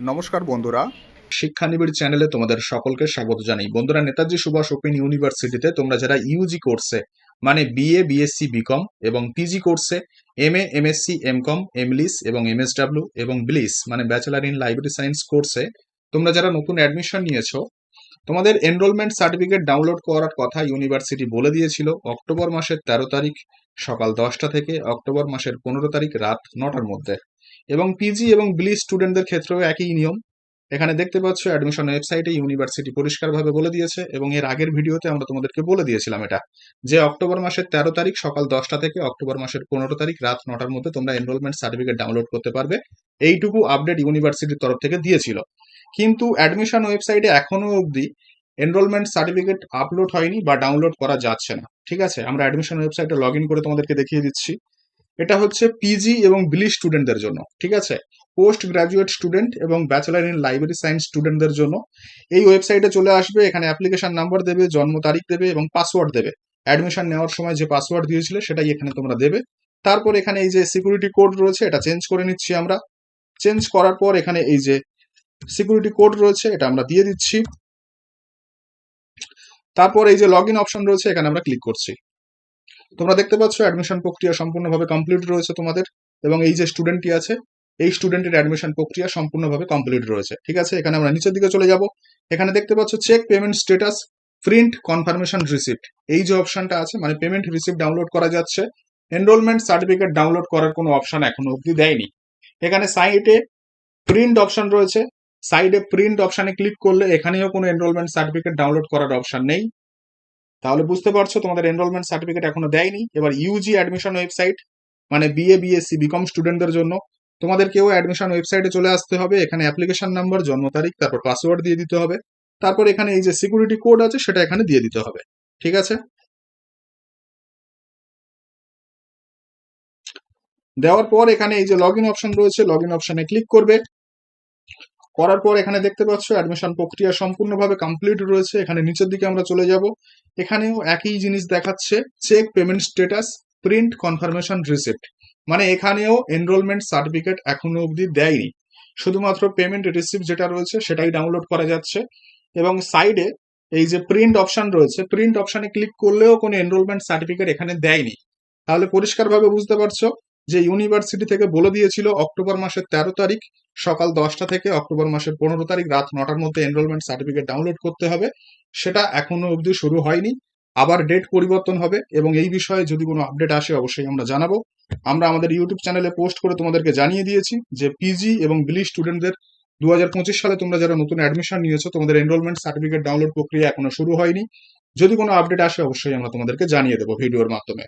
নমস্কার বন্ধুরা। শিক্ষানিবিড় চ্যানেলে তোমাদের সকলকে স্বাগত জানাই। বন্ধুরা, নেতাজি সুভাষ ওপেন ইউনিভার্সিটিতে তোমরা যারা ইউজি কোর্সে মানে বিএ বিএসসি বিকম এবং পিজি কোর্সে M A MSc MCom MLIS এবং এমএসডাব্লিউ এবং ব্লিস মানে ব্যাচেলার ইন লাইব্রেরি সায়েন্স কোর্সে তোমরা যারা নতুন অ্যাডমিশন নিয়েছো, তোমাদের এনরোলমেন্ট সার্টিফিকেট ডাউনলোড করার কথা ইউনিভার্সিটি বলে দিয়েছিল অক্টোবর মাসের তেরো তারিখ সকাল দশটা থেকে অক্টোবর মাসের পনেরো তারিখ রাত নটার মধ্যে। এবং পিজি এবং বিলি স্টুডেন্টদের ক্ষেত্রেও একই নিয়ম। এখানে দেখতে পাচ্ছ অ্যাডমিশন ওয়েবসাইটে ইউনিভার্সিটি পরিষ্কারভাবে বলে দিয়েছে এবং এর আগের ভিডিওতে আমরা তোমাদেরকে বলে দিয়েছিলাম এটা যে অক্টোবর মাসের তেরো তারিখ সকাল দশটা থেকে অক্টোবর মাসের পনেরো তারিখ রাত নটার মধ্যে তোমরা এনরোলমেন্ট সার্টিফিকেট ডাউনলোড করতে পারবে। এইটুকু আপডেট ইউনিভার্সিটির তরফ থেকে দিয়েছিল। কিন্তু অ্যাডমিশন ওয়েবসাইটে এখনও অবধি এনরোলমেন্ট সার্টিফিকেট আপলোড হয়নি বা ডাউনলোড করা যাচ্ছে না। ঠিক আছে? আমরা অ্যাডমিশন ওয়েবসাইটে লগ করে তোমাদেরকে দেখিয়ে দিচ্ছি। এটা হচ্ছে পিজি এবং বিলি স্টুডেন্টদের জন্য, ঠিক আছে? পোস্ট গ্রাজুয়েট স্টুডেন্ট এবং ব্যাচেলার ইন লাইব্রেরি সায়েন্স স্টুডেন্টদের জন্য। এই ওয়েবসাইটে চলে আসবে, এখানে অ্যাপ্লিকেশন নাম্বার দেবে, জন্ম তারিখ দেবে এবং পাসওয়ার্ড দেবে। অ্যাডমিশন নেওয়ার সময় যে পাসওয়ার্ড দিয়েছিলে, সেটাই এখানে তোমরা দেবে। তারপর এখানে এই যে সিকিউরিটি কোড রয়েছে, এটা চেঞ্জ করে নিচ্ছি আমরা। চেঞ্জ করার পর এখানে এই যে সিকিউরিটি কোড রয়েছে, এটা আমরা দিয়ে দিচ্ছি। তারপর এই যে লগ ইন অপশন রয়েছে, এখানে আমরা ক্লিক করছি। তোমরা দেখতে পাচ্ছ অ্যাডমিশন প্রক্রিয়া সম্পূর্ণভাবে কমপ্লিট রয়েছে তোমাদের, এবং এই যে স্টুডেন্টটি আছে, এই স্টুডেন্টের অ্যাডমিশন প্রক্রিয়া সম্পূর্ণভাবে কমপ্লিট রয়েছে। ঠিক আছে? এখানে আমরা নিচের দিকে চলে যাব। এখানে দেখতে পাচ্ছ check payment status print confirmation receipt এই যে অপশনটা আছে মানে পেমেন্ট রিসিপ্ট ডাউনলোড করা যাচ্ছে এনরোলমেন্ট সার্টিফিকেট ডাউনলোড করার কোনো অপশন এখনও অবধি দেয়নি। এখানে সাইটে প্রিন্ট অপশন রয়েছে। সাইডে প্রিন্ট অপশনে ক্লিক করলে এখানেও কোনো এনরোলমেন্ট সার্টিফিকেট ডাউনলোড করার অপশন নেই। তাহলে বুঝতে পারছ, তোমাদের এনরোলমেন্ট সার্টিফিকেট এখনও দেয়নি। এবার ইউজি অ্যাডমিশন ওয়েবসাইট মানে বিএ বিএসসি বিকম স্টুডেন্টদের জন্য। তোমাদেরকেও অ্যাডমিশন ওয়েবসাইটে চলে আসতে হবে। এখানে অ্যাপ্লিকেশন নাম্বার জন্ম তারিখ, তারপর পাসওয়ার্ড দিয়ে দিতে হবে। তারপর এখানে এই যে সিকিউরিটি কোড আছে, সেটা এখানে দিয়ে দিতে হবে। ঠিক আছে? দেওয়ার পর এখানে এই যে লগ ইন অপশন রয়েছে লগ ইন অপশনে ক্লিক করবে। করার পর এখানে দেখতে পাচ্ছ অ্যাডমিশন প্রক্রিয়া সম্পূর্ণভাবে কমপ্লিট রয়েছে। এখানে নিচের দিকে আমরা চলে যাব। এখানেও একই জিনিস দেখাচ্ছে check payment status print confirmation receipt মানে এখানেও এনরোলমেন্ট সার্টিফিকেট এখনও অবধি দেয়নি। শুধুমাত্র পেমেন্ট রিসিপ্ট যেটা রয়েছে, সেটাই ডাউনলোড করা যাচ্ছে। এবং সাইডে এই যে প্রিন্ট অপশন রয়েছে প্রিন্ট অপশনে ক্লিক করলেও কোনো এনরোলমেন্ট সার্টিফিকেট এখানে দেয়নি। তাহলে পরিষ্কারভাবে বুঝতে পারছ যে ইউনিভার্সিটি থেকে বলে দিয়েছিল অক্টোবর মাসের তেরো তারিখ, সকাল দশটা থেকে অক্টোবর মাসের পনেরো তারিখ রাত নটার মধ্যে এনরোলমেন্ট সার্টিফিকেট ডাউনলোড করতে হবে। সেটা এখনও অবধি শুরু হয়নি। আবার ডেট পরিবর্তন হবে এবং এই বিষয়ে যদি কোনো আপডেট আসে অবশ্যই আমরা জানাব। আমরা আমাদের ইউটিউব চ্যানেলে পোস্ট করে তোমাদেরকে জানিয়ে দিয়েছি যে পিজি এবং বিলি স্টুডেন্টদের দু হাজার পঁচিশ সালে তোমরা যারা নতুন অ্যাডমিশন নিয়েছো, তোমাদের এনরোলমেন্ট সার্টিফিকেট ডাউনলোড প্রক্রিয়া এখনও শুরু হয়নি। যদি কোনো আপডেট আসে অবশ্যই আমরা তোমাদেরকে জানিয়ে দেবো ভিডিওর মাধ্যমে।